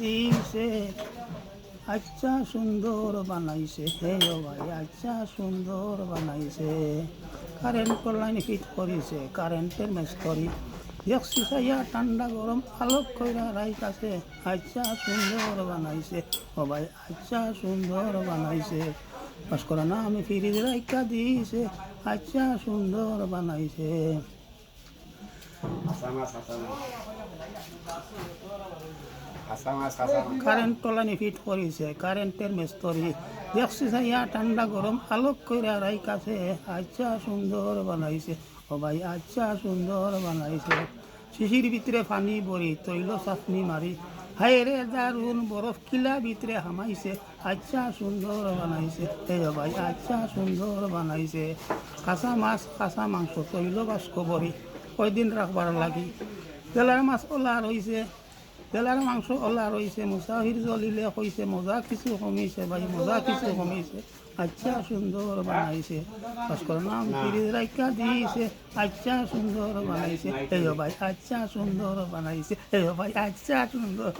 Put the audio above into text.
দিছে আচ্ছা সুন্দর বানাইছে। হে ভাই আচ্ছা সুন্দর বানাইছে। কারেন্ট লাইন ফিট করিছে কারেন্টের মেস্তরি। দেখছি সাইয়া ঠান্ডা গরম আলোক কইরা রাইতাছে আচ্ছা সুন্দর বানাইছে। ও ভাই আচ্ছা সুন্দর বানাইছে। বাস করা না, আমি ফিরিজ রাইকা দিছে আচ্ছা সুন্দর বানাইছে। কারেন্ট তলানি ফিট করিছে, কারেন্টের মেস্তরি। দেখছি ইয়া ঠান্ডা গরম, আলোক কইরা রাইকাছে আচ্ছা সুন্দর বানাইছে। ও ভাই আচ্ছা সুন্দর বানাইছে। শিশির ভিতরে পানি বড়ি তৈল চাটনি মারি। হায় রে দারুণ বরফ কিলা ভিতরে হামাইছে। আচ্ছা সুন্দর বানাইছে। ও ভাই আচ্ছা সুন্দর বানাইছে। কাঁচা মাছ, কাঁচা মাংস, তৈল বাস্ক বড়ি কয়দিন রাখবার লাগি? তেলার মাছ ওলা রইছে। তেলার মাংস ওলা রয়েছে মুসাফির জ্বলিলে হয়েছে মজা কিছু কমিছে ভাই, মজা কিছু কমিছে। আচ্ছা সুন্দর বানাইছে। ভাস্কর নাম ফিরিজ রাইকা দিয়েছে আচ্ছা সুন্দর বানাইছে। এই ভাই আচ্ছা সুন্দর বানাইছে। এই ভাই আচ্ছা সুন্দর